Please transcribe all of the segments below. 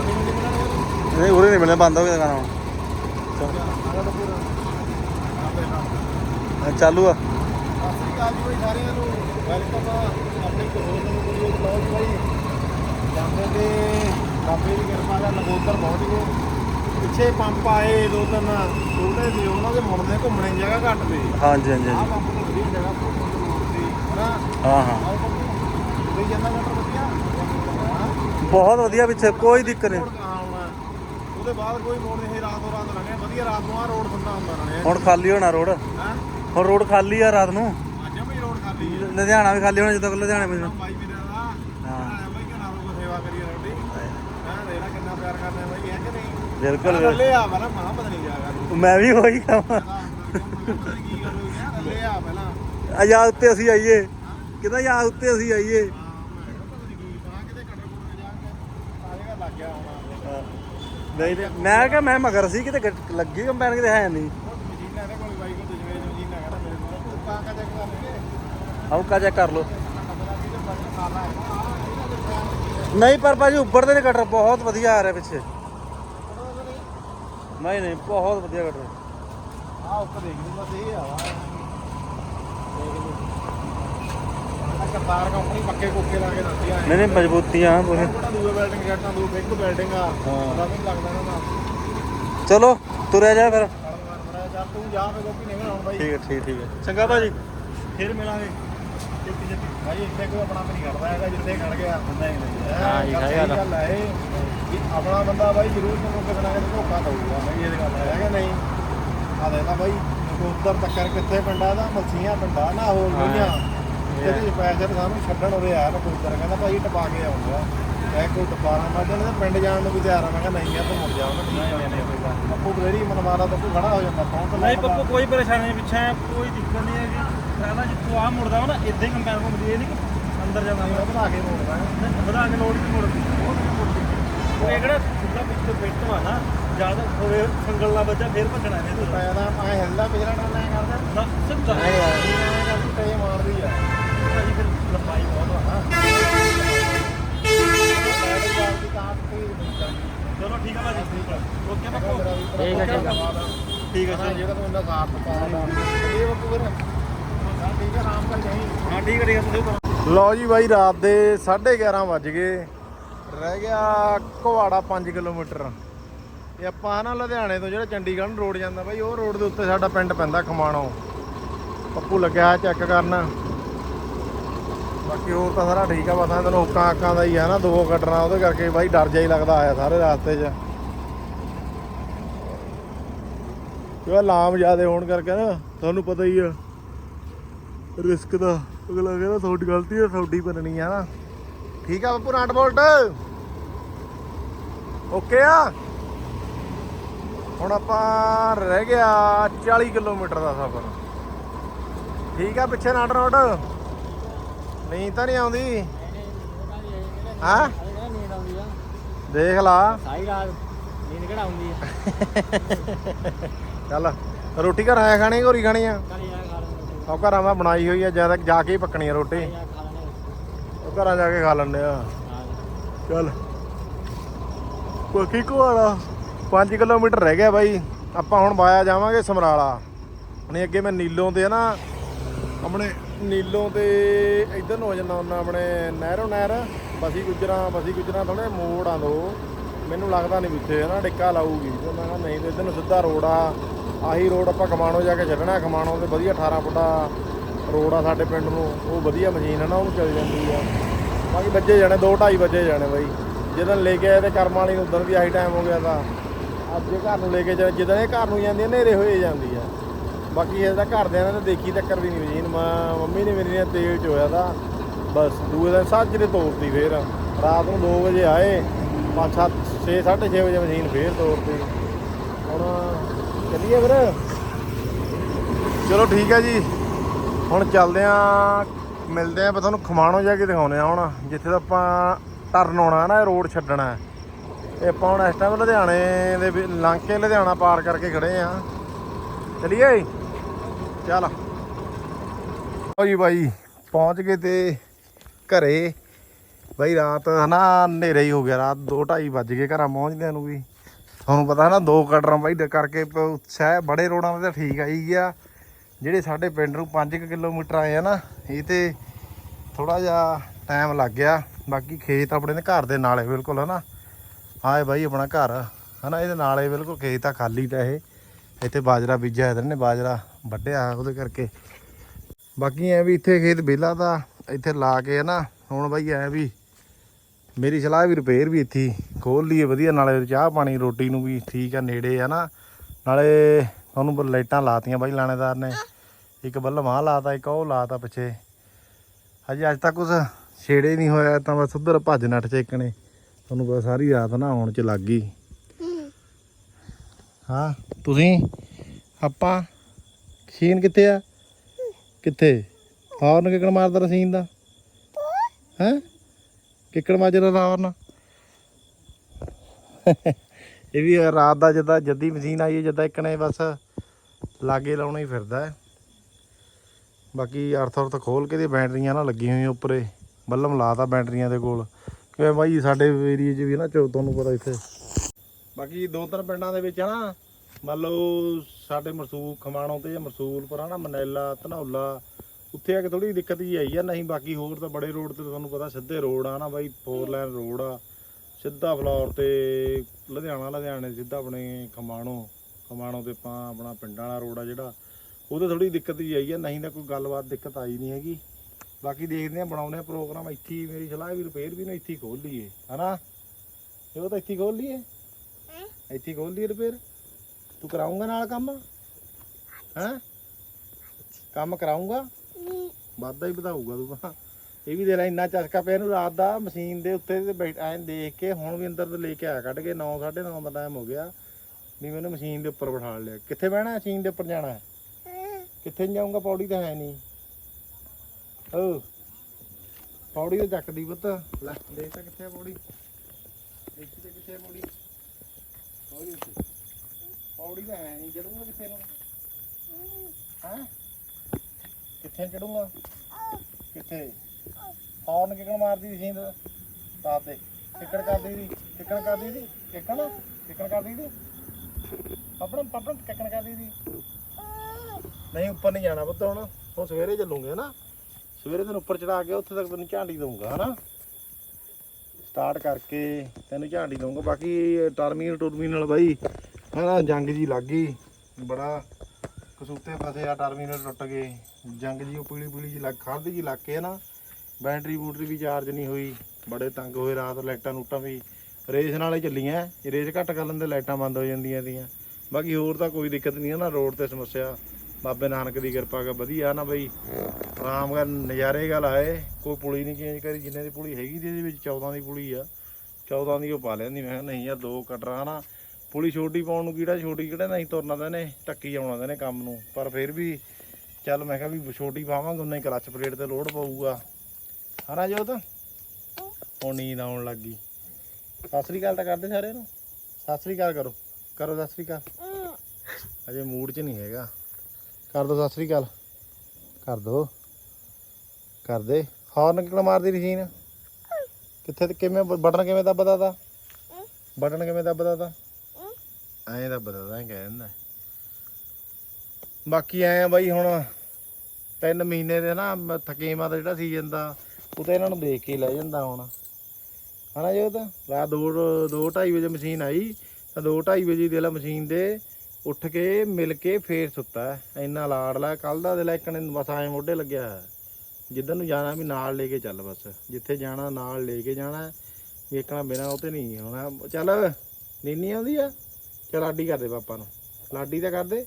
ਨਹੀਂ ਉਰੇ ਨਹੀਂ ਮਿਲਣਾ ਬੰਦ ਹੋ ਗਿਆ ਦੁਕਾਨ ਹੁਣ। ਚਾਲੂ। ਆ ਸਤਿ ਸ਼੍ਰੀ ਅਕਾਲ ਜੀ ਬਾਈ ਸਾਰਿਆਂ ਨੂੰ ਵੈਲਕਮ ਆਪਣੇ ਹੋਰ ਨਵੀਂ ਵੀਡੀਓ ਜੀ ਬਾਈ ਜਾਂਦੇ ਤੇ ਬਾਬੇ ਦੀ ਕਿਰਪਾ ਨਾਲ ਨਗੋਦਰ ਪਹੁੰਚ ਗਏ ਪਿੱਛੇ ਪੰਪ ਆਏ ਦੋ ਤਿੰਨ ਛੋਟੇ ਸੀ ਉਹਨਾਂ ਦੇ ਮੁੜਦੇ ਘੁੰਮਣੇ ਦੀ ਜਗ੍ਹਾ ਘੱਟ ਹਾਂਜੀ ਹਾਂਜੀ ਪੰਪ ਤੋਂ ਵਧੀਆ ਜਗ੍ਹਾ ਦੀ ਹਾਂ ਹਾਂ। ਹਾਂ ਬਹੁਤ ਵਧੀਆ ਪਿੱਛੇ ਕੋਈ ਦਿੱਕਤ ਨਹੀਂ। ਉਹਦੇ ਬਾਅਦ ਕੋਈ ਮੋੜ ਨਹੀਂ ਰਾਤੋਂ ਰਾਤ ਲੰਘਿਆ ਵਧੀਆ ਰਾਤ ਨੂੰ ਆ ਰੋਡ ਬੰਦਾ ਹੁੰਦਾ ਰਹੇ ਹੁਣ ਖਾਲੀ ਹੋਣਾ ਰੋਡ। ਹਾਂ? ਹੁਣ ਰੋਡ ਖਾਲੀ ਆ ਰਾਤ ਨੂੰ। ਅੱਜ ਵੀ ਰੋਡ ਖਾਲੀ ਹੈ ਲੁਧਿਆਣਾ ਵੀ ਖਾਲੀ ਹੋਣਾ ਜਦੋਂ ਲੁਧਿਆਣੇ ਬਾਈ ਦਾ। ਹਾਂ। ਹਾਂ ਬਾਈ ਕਿਹਨਾਂ ਨੂੰ ਸੇਵਾ ਕਰੀਏ ਰੋਟੀ ਹਾਂ। ਦੇਣਾ ਕਿੰਨਾ ਪਿਆਰ ਕਰਦੇ ਆ ਬਾਈ ਹੈ ਕਿ ਨਹੀਂ? ਬਿਲਕੁਲ ਆ ਮਾਂ ਪਤਾ ਨਹੀਂ ਕਿਆ ਕਰ। ਮੈਂ ਵੀ ਕਹਾਂ ਥੱਲੇ ਆ ਆਜ਼ਾਦ ਉੱਤੇ ਅਸੀਂ ਆਈਏ। ਕਿਦਾਂ ਆਜ਼ਾਦ ਉੱਤੇ ਅਸੀਂ ਆਈਏ ਹਾਂ ਮੈਂ ਕਿਹਾ ਪਤਾ ਨਹੀਂ ਕੀ ਪਾ ਕਿਤੇ ਕੱਟਰ ਕੁੱਟਰ ਜਾ ਕੇ ਆਏਗਾ ਲੱਗ ਗਿਆ ਹੋਣਾ ਨਹੀਂ ਤੇ ਮੈਂ ਕਿਹਾ ਮੈਂ ਮਗਰ ਸੀ ਕਿਤੇ ਗੱਡ- ਲੱਗੀ ਕੰਪੈਨ ਕਿਤੇ ਹੈ ਨਹੀਂ ਮਸ਼ੀਨਾਂ ਦੇ ਕੋਲ ਬਾਈ ਕੋ ਦਜਵੇਂ ਮਸ਼ੀਨਾਂ ਕਹਿੰਦਾ ਮੇਰੇ ਕੋਲ ਤੂੰ ਕਾ ਕਾ ਚੈੱਕ ਕਰ ਲਈਏ ਹੌਕਾ ਚੈੱਕ ਕਰ ਲੋ ਨਹੀਂ, ਪਰ ਭਾਜੀ ਉੱਪਰ ਦੇ ਕਟਰ ਬਹੁਤ ਵਧੀਆ ਆ ਰਿਹਾ ਪਿੱਛੇ। ਨਹੀਂ ਨਹੀਂ, ਬਹੁਤ ਵਧੀਆ ਕਟਰ ਆ ਉੱਪਰ ਦੇਖ ਲਓ, ਬਸ ਇਹ ਆ। ਵਾ ਦੇਖ ਲਓ। ਆ ਕਰਤਾਰ ਕੰਪਨੀ ਪੱਕੇ ਕੋਕੇ ਲਾ ਕੇ ਦਿੰਦੀ ਆ ਨਹੀਂ ਨਹੀਂ ਮਜ਼ਬੂਤੀਆਂ ਪੂਰੀ। ਬੜਾ ਦੂਏ ਬਿਲਡਿੰਗ ਜੱਟਾਂ ਦੂ ਇੱਕ ਬਿਲਡਿੰਗ ਆ। ਹਾਂ। ਪਤਾ ਵੀ ਲੱਗਦਾ ਨਾ ਚਲੋ ਤੁਰਿਆ ਜਾ ਫਿਰ। ਤੂੰ ਜਾ ਫੇ ਗੋਪੀ ਨਹੀਂ ਹੁਣ ਬਾਈ। ਠੀਕ ਹੈ ਠੀਕ ਠੀਕ ਹੈ। ਚੰਗਾ ਭਾਜੀ। ਫਿਰ ਮਿਲਾਂਗੇ। ਭਾਈ ਇੱਥੇ ਕੋਈ ਆਪਣਾ ਵੀ ਨਹੀਂ ਹੈਗਾ ਜਿੱਥੇ ਖੜ ਗਿਆ। ਨਹੀਂ ਨਹੀਂ ਹੈਂ, ਹਾਂ ਜੀ ਗੱਲ ਹੈ ਸਹੀ ਗੱਲ ਹੈ ਇਹ। ਵੀ ਆਪਣਾ ਬੰਦਾ ਬਾਈ ਜ਼ਰੂਰ ਤੁਹਾਨੂੰ ਕਿਤੇ ਨਾ ਕਿਤੇ ਧੋਖਾ ਦਊਗਾ। ਬਾਈ ਇਹ ਗੱਲ ਹੈ। ਕਿ ਨਹੀਂ? ਆ ਦੇਖਦਾ ਬਾਈ ਉੱਧਰ ਤੱਕਰ ਕਿੱਥੇ ਪਿੰਡਾ ਦਾ? ਮੱਛੀਆਂ ਪਿੰਡਾ ਨਾ ਹੋਰ। ਇਹਦੇ ਪੈਸੇ ਤਾਂ ਸਾਨੂੰ ਛੱਡਣ ਉਰੇ ਆਇਆ ਨਾ ਕੋਈ ਤਰ੍ਹਾਂ ਕਹਿੰਦਾ ਭਾਈ ਟਪਾ ਕੇ ਆਉਂਗਾ ਮੈਂ ਕੋਈ ਟਪਾਣਾ ਮੈਂ ਕਹਿੰਦਾ ਪਿੰਡ ਜਾਣ ਨੂੰ ਵੀ ਤਿਆਰ ਆ ਮੈਂ ਕਹਿੰਦਾ ਨਹੀਂ ਆ ਤੂੰ ਮੁੜ ਜਾ ਉਹਨਾਂ ਨਹੀਂ, ਨਹੀਂ, ਕੋਈ ਗੱਲ ਨਹੀਂ। ਪੱਪੂ ਬਲੇਰੀ ਮਨ ਮਾਰਾ ਪੱਪੂ ਖੜਾ ਹੋ ਜਾਂਦਾ ਪਹੁੰਚ ਨਹੀਂ ਪੱਪੂ ਕੋਈ ਪਰੇਸ਼ਾਨੀ ਨਹੀਂ ਪਿੱਛੇ ਕੋਈ ਦਿੱਕਤ ਨਹੀਂ ਹੈਗੀ। ਪਹਿਲਾਂ ਜਿੱਥੋਂ ਆ ਮੁੜਦਾ ਵਾ ਨਾ ਇਦਾਂ ਹੀ ਕੰਪੈਨ ਘੁੰਮਦੀ ਇਹ ਨਹੀਂ ਕਿ ਅੰਦਰ ਜਾਂਦਾ ਮੈਂ ਬਣਾ ਕੇ ਮੋੜਦਾ ਵਧਾ ਕੇ ਲੋੜ ਨਹੀਂ ਮੁੜਦੀ ਉਹ ਇਹ ਕਿਹੜਾ ਸਿੱਧਾ ਪਿੱਛੇ ਫਿੱਟ ਵਾ ਨਾ ਜਦ ਹੋਵੇ ਸੰਗਲ ਨਾ ਵੱਜਾ ਫੇਰ ਭੱਜਣਾ ਇਹਨੇ। ਤੋਂ ਪੈਦਾ ਮੈਂ ਹਿਲਦਾ ਪਿਛਲਾ ਟਾਂ ਐ ਕਰਦਾ। ਨਾ ਸਿੱਧਾ। ਐ ਕਰਦੀ ਟੇ ਮਾਰਦੀ ਆ। ਭਾਜੀ ਫਿਰ ਲੰਬਾਈ ਬਹੁਤ ਵਾ ਨਾ। ਚਲੋ ਠੀਕ ਆ ਭਾਜੀ। ਓਕੇ ਪੱਪੂ ਠੀਕ ਹੈ ਠੀਕ ਹੈ ਠੀਕ ਹੈ ਹਾਂ ਚਲੋ ਜਿਹੜਾ ਤੂੰ। ਇੰਨਾ ਸਾਥ ਪਾਉਂਦਾ ਇਹ ਬੱਪੂ ਫਿਰ। ਹਾਂ ਠੀਕ ਹੈ ਆਰਾਮ ਕਰ ਜਾਈਂ। ਹਾਂ ਠੀਕ ਹੈ ਠੀਕ ਹੈ ਤੁਸੀਂ ਕਰੋ ਲਓ ਜੀ ਬਾਈ ਰਾਤ ਦੇ 11:30 ਵੱਜ ਗਏ। ਰਹਿ ਗਿਆ ਕੁਵਾੜਾ 5 ਕਿਲੋਮੀਟਰ। ਇਹ ਆਪਾਂ ਨਾ ਲੁਧਿਆਣੇ ਤੋਂ ਜਿਹੜਾ ਚੰਡੀਗੜ੍ਹ ਨੂੰ ਰੋਡ ਜਾਂਦਾ ਬਾਈ ਉਹ ਰੋਡ ਦੇ ਉੱਤੇ ਸਾਡਾ ਪਿੰਡ ਪੈਂਦਾ ਖਮਾਣੋ। ਪੱਪੂ ਲੱਗਿਆ ਚੈੱਕ ਕਰਨ। ਬਾਕੀ ਹੋਰ ਤਾਂ ਸਾਰਾ ਠੀਕ ਆ, ਬਸ ਐਂ ਤੈਨੂੰ ਹੁੱਕਾਂ ਆਕਾਂ ਦਾ ਹੀ ਆ ਨਾ, ਦੋ ਕੱਟਣਾ ਉਹਦੇ ਕਰਕੇ ਬਾਈ ਡਰ ਜਿਹਾ ਲੱਗਦਾ ਆਇਆ ਸਾਰੇ ਰਾਸਤੇ 'ਚ। ਕਿਉਂ ਲਾਮ ਜਿਆਦੇ ਹੋਣ ਕਰਕੇ ਨਾ, ਤੁਹਾਨੂੰ ਪਤਾ ਹੀ ਆ, ਰਿਸਕ ਦਾ ਅਗਲਾ ਕਹਿੰਦਾ ਤੁਹਾਡੀ ਗਲਤੀ ਹੈ ਤੁਹਾਡੀ ਬਣਨੀ ਆ ਨਾ। ਠੀਕ ਆ ਬਾਪੂ, ਨਾਟ ਬੋਲਟ। ਓਕੇ ਆ। ਹੁਣ ਆਪਾਂ ਰਹਿ ਗਿਆ 40 ਕਿਲੋਮੀਟਰ ਦਾ ਸਫ਼ਰ। ਠੀਕ ਆ, ਪਿੱਛੇ ਨਾਟ ਰੋਡ ਨਹੀਂ ਤਾਂ ਨਹੀਂ ਆਉਂਦੀ। ਹਾਂ? ਦੇਖ ਲਾ। ਸਾਈ ਰਾਤ ਨੀਂਦ ਕਿਹੜਾ ਆਉਂਦੀ ਚੱਲ ਰੋਟੀ ਘਰ ਆਇਆ ਖਾਣੀ ਘੋਰੀ ਖਾਣੀ ਆ? ਉਹ ਘਰਾਂ ਮੈਂ ਬਣਾਈ ਹੋਈ ਆ ਜ਼ਿਆਦਾ ਜਾ ਕੇ ਹੀ ਪੱਕਣੀ ਆ ਰੋਟੀ। ਉਹ ਘਰਾਂ ਜਾ ਕੇ ਖਾ ਲੈਂਦੇ ਆ। ਚੱਲ। ਬਾਕੀ ਕੋਲਾ 5 ਕਿਲੋਮੀਟਰ ਰਹਿ ਗਿਆ ਬਾਈ। ਆਪਾਂ ਹੁਣ ਵਾਇਆ ਜਾਵਾਂਗੇ ਸਮਰਾਲਾ। ਨਹੀਂ ਅੱਗੇ ਮੈਂ ਨੀਲੋਂ ਤੇ ਨਾ ਆਪਣੇ ਨੀਲੋਂ ਤੇ ਇੱਧਰ ਨੂੰ ਹੋ ਜਾਂਦਾ ਹੁੰਦਾ ਆਪਣੇ ਨਹਿਰੋਂ ਨਹਿਰ, ਬਸੀ ਗੁਜਰਾਂ ਬਸੀ ਗੁਜਰਾਂ ਥੋੜੇ ਮੋੜ ਆ ਦੋ। ਮੈਨੂੰ ਲੱਗਦਾ ਨਹੀਂ ਵਿੱਚੇ ਨਾ ਡਿੱਕਾ ਲਾਊਗੀ। ਤੇ ਮੈਂ ਕਿਹਾ ਨਹੀਂ, ਤੇ ਇੱਧਰ ਨੂੰ ਸਿੱਧਾ ਰੋਡ ਆ। ਆਹੀ ਰੋਡ ਆਪਾਂ ਖਮਾਣੋ ਜਾ ਕੇ ਛੱਡਣਾ ਖਮਾਣੋ ਤੇ ਵਧੀਆ 18 ਫੁੱਟਾ ਰੋਡ ਆ ਸਾਡੇ ਪਿੰਡ ਨੂੰ। ਉਹ ਵਧੀਆ ਮਸ਼ੀਨ ਹੈ ਨਾ, ਉਹਨੂੰ ਚੱਲ ਜਾਂਦੀ ਆ। ਬਾਕੀ ਵੱਜੇ ਜਾਣੇ 2:30 ਵਜੇ ਜਾਣੇ ਬਾਈ। ਜਦੋਂ ਲੈ ਕੇ ਆਏ ਤੇ ਕਰਮ ਵਾਲੀ ਨੂੰ ਉਦੋਂ ਵੀ ਆਹੀ ਟਾਈਮ ਹੋ ਗਿਆ ਤਾਂ। ਅੱਜ ਇਹ ਘਰ ਨੂੰ ਲੈ ਕੇ ਜਾ ਜਦੋਂ ਇਹ ਘਰ ਨੂੰ ਜਾਂਦੀ ਆ, ਹਨੇਰੇ ਹੋਏ ਜਾਂਦੀ ਆ। ਬਾਕੀ ਇਹਦਾ ਘਰਦਿਆਂ ਨੇ ਤਾਂ ਦੇਖੀ ਤੱਕਰ ਵੀ ਨਹੀਂ ਮਸ਼ੀਨ ਮਾਂ ਮੰਮੀ ਨੇ ਮੇਰੀ ਨੇ ਤੇਲ ਚੋਇਆ ਹੋਇਆ ਬਸ, ਦੂਏ ਦਿਨ ਸਾਜਰੇ ਤੋੜਤੀ ਫੇਰ। ਰਾਤ ਨੂੰ 2 ਵਜੇ ਆਏ 5 7 6 6:30 ਵਜੇ ਮਸ਼ੀਨ ਫੇਰ ਤੋੜਤੀ ਹੁਣ ਚੱਲੀਏ ਫਿਰ। ਚਲੋ ਠੀਕ ਹੈ ਜੀ। ਹੁਣ ਚੱਲਦੇ ਆਂ ਮਿਲਦੇ ਆਂ ਆਪਾਂ ਤੁਹਾਨੂੰ ਖਮਾਣੋ ਜਾ ਕੇ ਦਿਖਾਉਨੇ ਆ ਹੁਣ, ਜਿੱਥੇ ਤੋਂ ਆਪਾਂ ਟਰਨ ਆਉਣਾ ਨਾ ਰੋਡ ਛੱਡਣਾ ਇਹ ਆਪਾਂ ਹੁਣ ਇਸ ਟਾਈਮ ਲੁਧਿਆਣੇ ਦੇ ਵੀ- ਲੰਘ ਕੇ ਲੁਧਿਆਣਾ ਪਾਰ ਕਰਕੇ ਖੜੇ ਆ ਚਲਿਏ। ਚੱਲ। ਲਓ ਜੀ ਬਾਈ, ਪਹੁੰਚ ਗਏ ਤੇ ਘਰੇ। ਬਾਈ ਰਾਤ ਹਨਾ, ਹਨੇਰੇ ਹੀ ਹੋ ਗਿਆ, ਰਾਤ 2:30 ਵੱਜ ਗਏ ਘਰਾਂ ਪਹੁੰਚਦਿਆਂ ਨੂੰ ਵੀ। ਤੁਹਾਨੂੰ ਪਤਾ ਹੈ ਨਾ ਦੋ ਕਟਰਾਂ ਬਾਈ ਦੇ ਕਰਕੇ ਪ- ਬੜੇ ਰੋਡਾਂ ਤੇ ਤਾਂ ਠੀਕ ਆਈ ਗਿਆ। ਜਿਹੜੇ ਸਾਡੇ ਪਿੰਡ ਨੂੰ 5 ਕਿਲੋਮੀਟਰ ਆਏ ਆ ਨਾ, ਇਹ ਤੇ ਥੋੜਾ ਜਿਹਾ ਟਾਈਮ ਲੱਗ ਗਿਆ। ਬਾਕੀ ਖੇਤ ਆਪਣੇ ਦੇ ਘਰ ਦੇ ਨਾਲੇ ਬਿਲਕੁਲ ਹਨਾ। ਆਏ ਬਾਈ ਆਪਣਾ ਘਰ। ਹਨਾ, ਇਹਦੇ ਨਾਲੇ ਬਿਲਕੁਲ ਖੇਤ ਆ, ਖਾਲੀ ਤਾਂ ਇਹ। ਇੱਥੇ ਬਾਜਰਾ ਬੀਜਿਆ ਇਹਦੇ ਨੇ ਬਾਜਰਾ ਵੱਢਿਆ ਉਹਦੇ ਕਰਕੇ। ਬਾਕੀ ਐ ਵੀ ਇੱਥੇ ਖੇਤ ਵਿਹਲਾ ਦਾ ਇੱਥੇ ਲਾ ਕੇ ਨਾ, ਹੁਣ ਬਾਈ ਐ ਵੀ ਮੇਰੀ ਸਲਾਹ ਵੀ ਰਿਪੇਅਰ ਵੀ ਇੱਥੇ ਹੀ ਖੋਲ ਲਈਏ ਵਧੀਆ, ਨਾਲੇ ਚਾਹ ਪਾਣੀ, ਰੋਟੀ ਨੂੰ ਵੀ ਠੀਕ ਆ, ਨੇੜੇ ਆ ਨਾ। ਨਾਲੇ ਤੁਹਾਨੂੰ ਬ- ਲਾਈਟਾਂ ਲਾਤੀਆਂ ਬਾਈ ਲਾਣੇਦਾਰ ਨੇ। ਇੱਕ ਬੱਲਮ ਆਹ ਲਾਤਾ, ਇੱਕ ਉਹ ਲਾਤਾ ਪਿੱਛੇ। ਹਜੇ ਅੱਜ ਤੱਕ ਕੁਝ ਛੇੜੇ ਨਹੀਂ ਹੋਇਆ, ਤਾਂ ਬਸ ਉਧਰ ਭੱਜ ਨੱਠ ਚੇਕਣੇ। ਤੁਹਾਨੂੰ ਪਤਾ ਸਾਰੀ ਰਾਤ ਨਾ ਆਉਣ ਚ ਲੱਗ ਗਈ। ਹਾਂ, ਤੁਸੀਂ? ਆਪਾਂ? ਸ਼ੀਨ ਕਿੱਥੇ ਆ? ਕਿੱਥੇ? ਹਾਰਨ ਕਿੱਕਣ ਮਾਰਦਾ ਰਸੀਨ ਦਾ? ਹੈ? ਕਿੱਕਣ ਮਾਜਰਾ ਹਾਰਨ? ਇਹ ਵੀ ਰਾਤ ਦਾ ਜਦਾਂ ਜੱਦੀ ਮਸ਼ੀਨ ਆਈ ਹੈ, ਜਦਾਂ ਇੱਕਣੇ ਬਸ ਲਾਗੇ ਲਾਉਣਾ ਹੀ ਫਿਰਦਾ ਹੈ। ਬਾਕੀ ਅਰਥ ਅਰਥ ਖੋਲ ਕੇ ਤੇ ਬੈਟਰੀਆਂ ਨਾ ਲੱਗੀਆਂ ਹੋਈਆਂ ਉੱਪਰੇ। ਬੱਲਮ ਲਾਤਾ ਬੈਟਰੀਆਂ ਦੇ ਕੋਲ। ਕਿਵੇਂ ਬਾਈ ਸਾਡੇ ਏਰੀਏ 'ਚ ਵੀ ਨਾ ਚੋ ਤੁਹਾਨੂੰ ਪਤਾ ਇੱਥੇ ਬਾਕੀ ਦੋ ਤਿੰਨ ਪਿੰਡਾਂ ਦੇ ਵਿੱਚ ਨਾ ਮੰਨ ਲਓ ਸਾਡੇ ਮਰਸੂਲ ਖਮਾਣੋਂ ਤੇ ਜਾਂ ਮਰਸੂਲਪੁਰ ਆ ਨਾ ਮਨੈਲਾ, ਧਨੌਲਾ, ਉੱਥੇ ਆ ਕੇ ਥੋੜੀ ਦਿੱਕਤ ਜੀ ਆਈ ਆ, ਨਹੀਂ ਬਾਕੀ ਹੋਰ ਤਾਂ ਬੜੇ ਰੋਡ ਤੇ ਤੁਹਾਨੂੰ ਪਤਾ ਸਿੱਧੇ ਰੋਡ ਆ ਨਾ ਬਾਈ ਫੋਰ ਲਾਈਨ ਰੋਡ ਆ, ਸਿੱਧਾ ਫਲੋਰ ਤੇ ਲੁਧਿਆਣਾ, ਲੁਧਿਆਣੇ, ਸਿੱਧਾ ਆਪਣੇ ਖਮਾਣੋਂ ਖਮਾਣੋਂ ਤੇ ਆਪਾਂ ਆਪਣਾ ਪਿੰਡਾਂ ਵਾਲਾ ਰੋਡ ਆ ਜਿਹੜਾ, ਉਹਦੇ ਥੋੜੀ ਦਿੱਕਤ ਜੀ ਆਈ ਆ, ਨਹੀਂ ਤਾਂ ਕੋਈ ਗੱਲਬਾਤ ਦਿੱਕਤ ਆਈ ਨਹੀਂ ਹੈਗੀ। ਬਾਕੀ ਦੇਖਦੇ ਆ ਬਣਾਉਣੇ ਆ ਪ੍ਰੋਗਰਾਮ ਇੱਥੇ ਹੀ ਮੇਰੀ ਸਲਾਹ ਵੀ ਰਿਪੇਅਰ ਵੀ ਨਾ ਇੱਥੇ ਹੀ ਖੋਲ ਲਈਏ, ਹਨਾ? ਇਹ ਤਾਂ ਇੱਥੇ ਹੀ ਖੋਲ ਲਈਏ। ਇੱਥੇ ਹੀ ਖੋਲ ਲਈਏ ਰਿਪੇਅਰ ਤੂੰ ਕਰਾਉਂਗਾ ਨਾਲ ਕੰਮ? ਹੈਂ? ਕੰਮ ਕਰਾਉਂਗਾ ਵਾਧਾ ਹੀ ਵਧਾਊਗਾ ਤੂੰ ਤਾਂ। ਇਹ ਵੀ ਦੇ ਲੈ, ਇੰਨਾ ਚਸਕਾ ਪਿਆ ਇਹਨੂੰ ਰਾਤ ਦਾ ਮਸ਼ੀਨ ਦੇ ਉੱਤੇ ਤੇ ਬੈਠ, ਐਂ ਦੇਖ ਕੇ ਹੁਣ ਵੀ ਅੰਦਰ ਤੋਂ ਲੈ ਕੇ ਆ ਕੱਢ ਕੇ 9 9:30 ਦਾ ਟਾਈਮ ਹੋ ਗਿਆ। ਵੀ ਮੈਨੂੰ ਮਸ਼ੀਨ ਦੇ ਉੱਪਰ ਬਿਠਾ ਲਿਆ। ਕਿੱਥੇ ਬਹਿਣਾ ਮਸ਼ੀਨ ਦੇ ਉੱਪਰ ਜਾਣਾ ਹੈ? ਕਿੱਥੇ ਨੀ ਜਾਊਂਗਾ? ਪੌੜੀ ਤਾਂ ਹੈ ਨਹੀਂ ਓ, ਪੌੜੀ ਤਾਂ ਚੱਕਦੀ ਪੁੱਤ। ਲੈ, ਦੇਖ ਤਾਂ ਕਿੱਥੇ ਆ ਪੌੜੀ। ਦੇਖੀ ਤੇ ਕਿੱਥੇ ਆ ਪੌੜੀ। ਪੌੜੀ ਉੱਤੇ ਪੌੜੀ ਤਾਂ ਹੈ ਨਹੀਂ ਚੜੂੰਗਾ ਕਿੱਥੇ ਨੂੰ? ਹਾਂ? ਕਿੱਥੇ ਚੜੂੰਗਾ? ਕਿੱਥੇ? ਹੌਰਨ ਕਿੱਕਣ ਮਾਰਦੀ ਸੀ ਤਾਂ ਤੇ। ਕਿੱਕਣ ਕਰਦੀ ਦੀ ਕਿੱਕਣ ਕਰਦੀ ਦੀ ਕਿੱਕਣ? ਕਿੱਕਣ ਕਰਦੀ ਦੀ ਆਪਣਾ ਆਪਣਾ ਕਿੱਕਣ ਕਰਦੀ ਦੀ ਨਹੀਂ, ਉੱਪਰ ਨਹੀਂ ਜਾਣਾ ਪੁੱਤ ਹੁਣ। ਹੁਣ ਸਵੇਰੇ ਚੱਲੂਗੇ ਨਾ ਸਵੇਰੇ ਤੈਨੂੰ ਉੱਪਰ ਚੜਾ ਕੇ ਉੱਥੇ ਤੱਕ ਤੈਨੂੰ ਝਾਂਡੀ ਦਊਂਗਾ ਹਨਾ? ਸਟਾਰਟ ਕਰਕੇ ਤੈਨੂੰ ਝਾਂਡੀ ਦਊਂਗਾ। ਬਾਕੀ ਟਰਮੀਨਲ ਟਰਮੀਨਲ ਬਾਈ ਹਨਾ ਜੰਗ ਜੀ ਲੱਗ ਗਈ। ਬੜਾ ਕਸੂਤੇ ਫਸੇ ਆ ਟਰਮੀਨਲ ਟੁੱਟ ਗਏ। ਜੰਗ ਜੀ ਉਹ ਪੀਲੀ ਪੀਲੀ ਜੀ ਲੱਗ ਖੜਦੀ ਜੀ ਲੱਗ ਕੇ ਨਾ, ਬੈਟਰੀ ਬੂਟਰੀ ਵੀ ਚਾਰਜ ਨਹੀਂ ਹੋਈ। ਬੜੇ ਤੰਗ ਹੋਏ ਰਾਤ, ਲਾਈਟਾਂ ਨੂਟਾਂ ਵੀ। ਰੇਸ ਨਾਲੇ ਚੱਲੀਆਂ, ਰੇਸ ਘੱਟ ਕਰ ਲੈਂਦੇ ਲਾਈਟਾਂ ਬੰਦ ਹੋ ਜਾਂਦੀਆਂ ਦੀਆਂ ਬਾਕੀ ਹੋਰ ਤਾਂ ਕੋਈ ਦਿੱਕਤ ਨਹੀਂ ਹੈ ਨਾ, ਰੋਡ ਤੇ ਸਮੱਸਿਆ। ਬਾਬੇ ਨਾਨਕ ਦੀ ਕਿਰਪਾ ਕਰ ਵਧੀਆ ਨਾ ਬਈ। ਆਰਾਮ ਨਾਲ ਨਜ਼ਾਰੇ ਗੱਲ ਆਏ ਕੋਈ ਪੁਲੀ ਨਹੀਂ ਚੇਂਜ ਕਰੀ ਜਿੰਨੇ ਦੀ ਪੁਲੀ ਹੈਗੀ ਤੇ ਇਹਦੇ ਵਿੱਚ 14 ਦੀ ਪੁਲੀ ਆ। 14 ਦੀ ਉਹ ਪਾ ਲੈਂਦੀ ਮੈਂ ਕਿਹਾ ਨਹੀਂ ਯਾਰ ਦੋ ਕਟਰਾਂ ਨਾ। ਪੁਲੀ ਛੋਟੀ ਪਾਉਣ ਨੂੰ ਕਿਹੜਾ ਛੋਟੀ ਕਿਹੜਾ ਨਹੀਂ ਤੁਰਨਾ ਤਾਂ ਨੇ ਟੱਕੀ ਆਉਣਾ ਤਾਂ ਨੇ ਕੰਮ ਨੂੰ। ਪਰ ਫਿਰ ਵੀ ਚੱਲ ਮੈਂ ਕਿਹਾ ਵੀ ਛੋਟੀ ਪਾਵਾਂਗੇ ਹੀ ਕਲੱਚ ਪਲੇਟ ਤੇ ਲੋਡ ਪਊਗਾ। ਹਨਾ ਜੋ ਤਾਂ ਹੁਣ ਨੀਂਦ ਆਉਣ ਲੱਗ ਗਈ। ਸਤਿ ਸ੍ਰੀ ਅਕਾਲ ਤਾਂ ਕਰਦੇ ਸਾਰਿਆਂ ਨੂੰ। ਸਤਿ ਸ੍ਰੀ ਅਕਾਲ ਕਰੋ। ਕਰੋ ਸਤਿ ਸ੍ਰੀ ਅਕਾਲ। ਅਜੇ ਮੂਡ 'ਚ ਨਹੀਂ ਹੈਗਾ। ਕਰ ਦੋ, ਸਤਿ ਸ੍ਰੀ ਅਕਾਲ। ਕਰ ਦੋ। ਕਰ ਦੇ। ਹਾਰਨ ਕਿੱਕਣ ਮਾਰਦੀ ਮਸ਼ੀਨ ਕਿੱਥੇ ਤੇ ਕਿਵੇਂ ਬਟਨ ਕਿਵੇਂ ਦੱਬਦਾ ਤਾ? ਬਟਨ ਕਿਵੇਂ ਦੱਬਦਾ ਤਾ? ਐਂ ਦੱਬਦਾ ਤਾ, ਐਂ ਕਹਿ ਦਿੰਦਾ। ਬਾਕੀ ਐਂ ਆ ਬਾਈ, ਹੁਣ ਤਿੰਨ ਮਹੀਨੇ ਦੇ ਨਾ ਮ- ਥਕੇਵਾਂ ਦਾ ਜਿਹੜਾ ਸੀਜ਼ਨ ਦਾ ਉਹ ਤਾਂ ਇਹਨਾਂ ਨੂੰ ਦੇਖ ਕੇ ਲੈ ਜਾਂਦਾ ਹੁਣ। ਹਨਾ ਜੀ ਉਹ ਤਾਂ ਰਾਤ 2 ਦੋ 2:30 ਵਜੇ ਮਸ਼ੀਨ ਆਈ, ਤਾਂ 2:30 ਵਜੇ ਦੇ ਲਾ ਮਸ਼ੀਨ ਦੇ ਉੱਠ ਕੇ ਮਿਲ ਕੇ ਫੇਰ ਸੁੱਤਾ। ਹੈ। ਇੰਨਾ ਲਾੜਲਾ ਕੱਲ ਦਾ ਦਿਲ ਲੈ ਇੱਕ ਨੇ ਬਸ ਐਂ ਮੋਢੇ ਲੱਗਿਆ। ਹੋਇਆ। ਜਿੱਧਰ ਨੂੰ ਜਾਣਾ ਵੀ ਨਾਲ ਲੈ ਕੇ ਚੱਲ ਬਸ। ਜਿੱਥੇ ਜਾਣਾ ਨਾਲ ਲੈ ਕੇ ਜਾਣਾ, ਵੇਖਣਾ ਬਿਨਾ ਉਹ ਤੇ ਨਹੀਂ ਆਉਣਾ। ਚੱਲ, ਨੀਨੀ ਆਉਂਦੀ ਆ? ਚੱਲ ਲਾਡੀ ਕਰਦੇ ਪਾਪਾ ਨੂੰ। ਲਾਡੀ ਤਾਂ ਕਰਦੇ।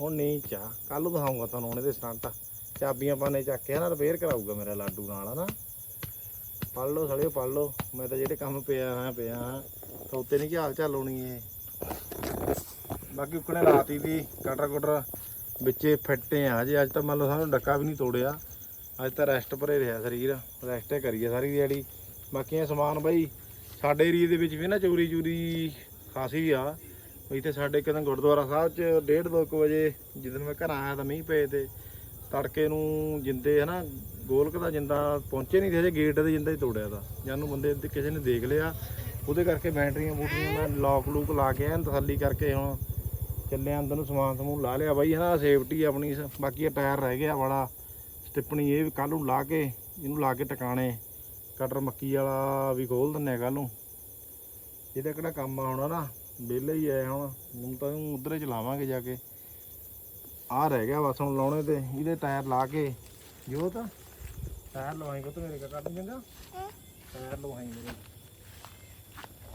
ਹੁਣ ਨਹੀਂ ਚਾ ਕੱਲ ਨੂੰ ਦਿਖਾਉਂਗਾ ਤੁਹਾਨੂੰ ਉਹਨੇ ਦੇ ਸਟੰਟ। ਚਾਬੀਆਂ ਪਾਣੇ ਚੱਕ ਕੇ ਨਾ ਰਿਪੇਅਰ ਕਰਾਊਗਾ ਮੇਰਾ ਲਾਡੂ ਨਾਲ, ਹਨਾ? ਪੜ ਲਓ ਸੜਿਓ ਪੜ ਲਓ। ਮੈਂ ਤਾਂ ਜਿਹੜੇ ਕੰਮ ਪਿਆ ਹਾਂ ਪਿਆ। ਹਾਂ ਤਾਂ ਉੱਤੇ ਨਹੀਂ ਝਾਲ ਝਾਲ ਹੋਣੀ ਇਹ ਬਾਕੀ ਉਕਣੇ ਰਾਤੀ ਦੀ ਕਟਰ ਕੁਟਰ ਵਿੱਚੇ ਫਿੱਟੇ ਆ ਜੇ ਅੱਜ ਤਾਂ ਮੰਨ ਲਓ ਸਾਨੂੰ ਡੱਕਾ ਵੀ ਨਹੀਂ ਤੋੜਿਆ। ਅੱਜ ਤਾਂ ਰੈਸਟ ਭਰੇ ਰਿਹਾ ਸਰੀਰ ਰੈਸਟ ਕਰੀਏ ਸਾਰੀ ਦਿਹਾੜੀ। ਬਾਕੀ ਇਹ ਸਮਾਨ ਬਾਈ, ਸਾਡੇ ਏਰੀਏ ਦੇ ਵਿੱਚ ਵੀ ਨਾ ਚੋਰੀ ਚੋਰੀ ਖਾਸੀ ਆ। ਇੱਥੇ ਸਾਡੇ ਕਿਤੇ ਗੁਰਦੁਆਰਾ ਸਾਹਿਬ 'ਚ 1:30 2 ਵਜੇ ਜਦੋਂ ਮੈਂ ਘਰ ਆਇਆ ਤਾਂ ਮੀਂਹ ਪਏ ਤੇ ਤੜਕੇ ਨੂੰ ਜਿੰਦੇ ਹਨਾ, ਗੋਲਕ ਦਾ ਜਿੰਦਾ ਪਹੁੰਚੇ ਨਹੀਂ ਤੇ ਹਜੇ ਗੇਟ ਦੇ ਜਿੰਦਾ ਹੀ ਤੋੜਿਆ ਦਾ ਜਾਨੂੰ ਬੰਦੇ ਕਿਸੇ ਨੇ ਦੇਖ ਲਿਆ, ਉਹਦੇ ਕਰਕੇ ਬੈਟਰੀਆਂ ਬੂਟਰੀਆਂ ਮੈਂ ਲੋਕ ਲੂਕ ਲਾ ਕੇ ਐਨ ਤਸੱਲੀ ਕਰਕੇ ਹੁਣ ਚੱਲੇ ਅੰਦਰ ਨੂੰ ਸਮਾਨ ਸਮੂਨ ਲਾ ਲਿਆ ਬਾਈ ਹਨਾ ਸੇਫਟੀ ਆਪਣੀ ਬਾਕੀ ਇਹ ਟਾਇਰ ਰਹਿ ਗਿਆ ਬੜਾ ਸਟਿੱਪਣੀ ਇਹ ਵੀ ਕੱਲ ਨੂੰ ਲਾ ਕੇ ਇਹਨੂੰ ਲਾ ਕੇ ਟਿਕਾਣੇ ਕਟਰ ਮੱਕੀ ਵਾਲਾ ਵੀ ਖੋਲ ਦਿੰਨੇ ਕੱਲ ਨੂੰ। ਇਹਦਾ ਕਿਹੜਾ ਕੰਮ ਆ ਹੁਣ ਨਾ ਵਿਹਲੇ ਹੀ ਆਏ ਹੁਣ ਹੁਣ ਤਾਂ ਇਹਨੂੰ ਉਧਰੇ ਚਲਾਵਾਂਗੇ ਜਾ ਕੇ। ਆ ਰਹਿ ਗਿਆ ਬਸ ਹੁਣ ਲਾਉਣੇ ਤੇ ਇਹਦੇ ਟਾਇਰ ਲਾ ਕੇ। ਜੋ ਤਾਂ ਟਾਇਰ ਲਵਾਈ ਕੋ ਮੇਰੇ ਕਾ ਕੱਢ ਚੰਗਾ? ਟਾਇਰ ਲਵਾਈ ਮੇਰੇ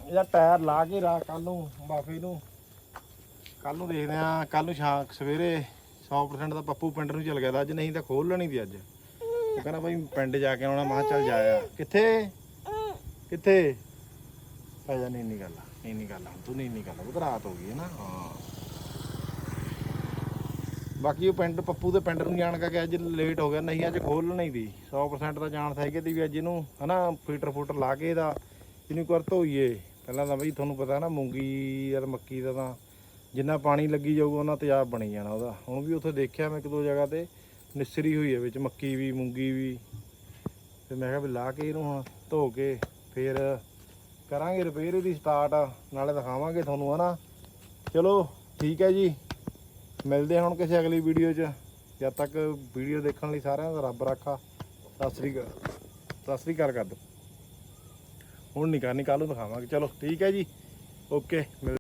ਇਹਦਾ ਟਾਇਰ ਲਾ ਕੇ ਰਾ ਕੱਲ ਨੂੰ ਬਾਫੀ ਨੂੰ। ਕੱਲ ਨੂੰ ਦੇਖਦੇ ਆ ਕੱਲ ਨੂੰ ਸ਼ਾਮ, ਸਵੇਰੇ 100% ਦਾ ਪੱਪੂ ਪਿੰਡ ਨੂੰ ਚਲ ਗਿਆ ਤਾ, ਅੱਜ ਨਹੀਂ ਤਾਂ ਖੋਲ ਲੈਣੀ ਦੀ ਅੱਜ। ਉਹ ਕਹਿੰਦਾ ਬਾਈ ਪਿੰਡ ਜਾ ਕੇ ਆਉਣਾ, ਮੈਂ ਕਿਹਾ ਚੱਲ ਜਾਇਆ ਕਿੱਥੇ? ਕਿੱਥੇ? ਆ ਜਾ, ਨਹੀਂ ਨਹੀਂ ਗੱਲ ਨਹੀਂ ਨਹੀਂ ਗੱਲ ਹੁਣ ਤੂੰ ਨਹੀਂ ਨਹੀਂ ਗੱਲ ਉਹ ਰਾਤ ਹੋ ਗਈ ਹੈ ਨਾ, ਹਾਂ। ਬਾਕੀ ਉਹ ਪਿੰਡ, ਪੱਪੂ ਦੇ ਪਿੰਡ ਨੂੰ ਜਾਣ ਕਰਕੇ ਅੱਜ ਲੇਟ ਹੋ ਗਿਆ, ਨਹੀਂ, ਅੱਜ ਖੋਲਣਾ ਹੀ ਦੀ 100% ਦਾ ਚਾਂਸ ਹੈਗੇ ਦੀ ਵੀ ਅੱਜ ਇਹਨੂੰ, ਹਨਾ, ਫੀਟਰ ਫੂਟਰ ਲਾ ਕੇ ਇਹਦਾ, ਇਹਨੂੰ ਇੱਕ ਵਾਰ ਧੋਈਏ। ਪਹਿਲਾਂ ਤਾਂ ਬਈ ਤੁਹਾਨੂੰ ਪਤਾ ਨਾ, ਮੂੰਗੀ ਯਾਰ ਮੱਕੀ ਦਾ ਤਾਂ ਜਿੰਨਾ ਪਾਣੀ ਲੱਗੀ ਜਾਊਗਾ, ਉਹਨਾਂ ਤੇਜ਼ਾਬ ਬਣੀ ਜਾਣਾ ਉਹਦਾ। ਹੁਣ ਵੀ ਉੱਥੇ ਦੇਖਿਆ ਮੈਂ ਇੱਕ ਦੋ ਜਗ੍ਹਾ ਤੇ, ਨਿਸਰੀ ਹੋਈ ਹੈ ਵਿੱਚ, ਮੱਕੀ ਵੀ, ਮੂੰਗੀ ਵੀ। ਤੇ ਮੈਂ ਕਿਹਾ ਵੀ ਲਾ ਕੇ ਇਹਨੂੰ ਹੁਣ ਧੋ ਕੇ, ਫੇਰ ਕਰਾਂਗੇ ਰਿਪੇਅਰ ਇਹਦੀ ਸਟਾਰਟ ਨਾਲੇ ਦਿਖਾਵਾਂਗੇ ਤੁਹਾਨੂੰ, ਹਨਾ? ਚਲੋ, ਠੀਕ ਹੈ ਜੀ। ਮਿਲਦੇ ਹੁਣ ਕਿਸੇ ਅਗਲੀ ਵੀਡੀਓ 'ਚ। ਜਦ ਤੱਕ ਵੀਡੀਓ ਦੇਖਣ ਲਈ ਸਾਰਿਆਂ ਦਾ ਰੱਬ ਰਾਖਾ। ਸਤਿ ਸ੍ਰੀ ਅਕਾਲ। ਸਤਿ ਸ੍ਰੀ ਅਕਾਲ ਕਰ ਦਿਓ ਹੁਣ ਨਹੀਂ ਕਰਨੀ ਕੱਲ ਨੂੰ ਦਿਖਾਵਾਂਗੇ। ਚਲੋ, ਠੀਕ ਹੈ ਜੀ। ਓਕੇ ਮਿਲ